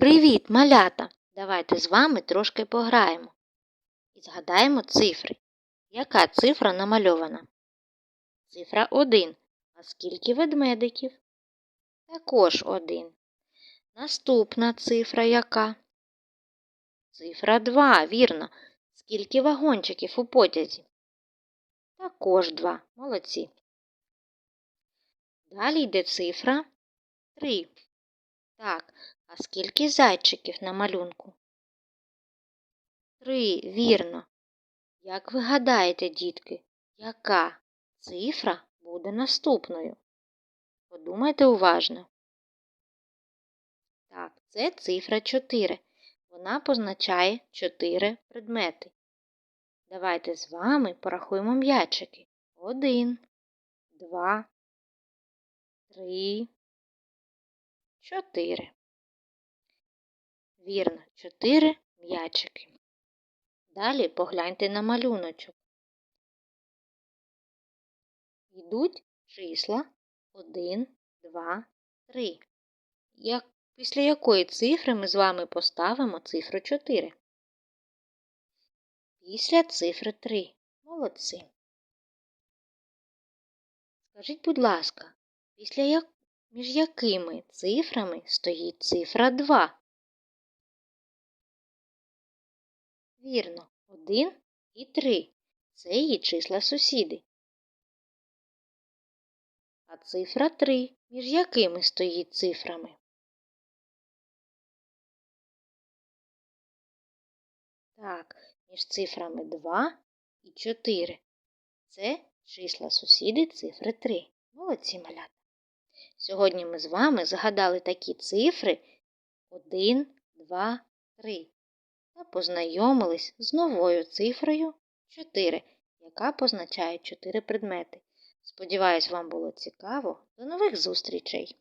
Привіт, малята! Давайте з вами трошки пограємо і згадаємо цифри. Яка цифра намальована? Цифра 1. А скільки ведмедиків? Також 1. Наступна цифра яка? Цифра 2, вірно. Скільки вагончиків у потязі? Також 2. Молодці. Далі йде цифра 3. Так, а скільки зайчиків на малюнку? Три, вірно. Як ви гадаєте, дітки, яка цифра буде наступною? Подумайте уважно. Так, це цифра 4. Вона позначає 4 предмети. Давайте з вами порахуємо м'ячики. Один, два, три, чотири. Вірно, чотири м'ячики. Далі погляньте на малюночок. Йдуть числа 1, 2, 3. Як, Після якої цифри ми з вами поставимо цифру 4? Після цифри 3. Молодці. Скажіть, будь ласка, після як... між якими цифрами стоїть цифра 2? Вірно, 1 і 3 це її числа сусіди. А цифра 3 між якими стоїть цифрами? Так, між цифрами 2 і 4. Це числа сусіди цифри 3. Молодці малята. Сьогодні ми з вами згадали такі цифри 1, 2, 3 та познайомились з новою цифрою 4, яка позначає 4 предмети. Сподіваюсь, вам було цікаво. До нових зустрічей!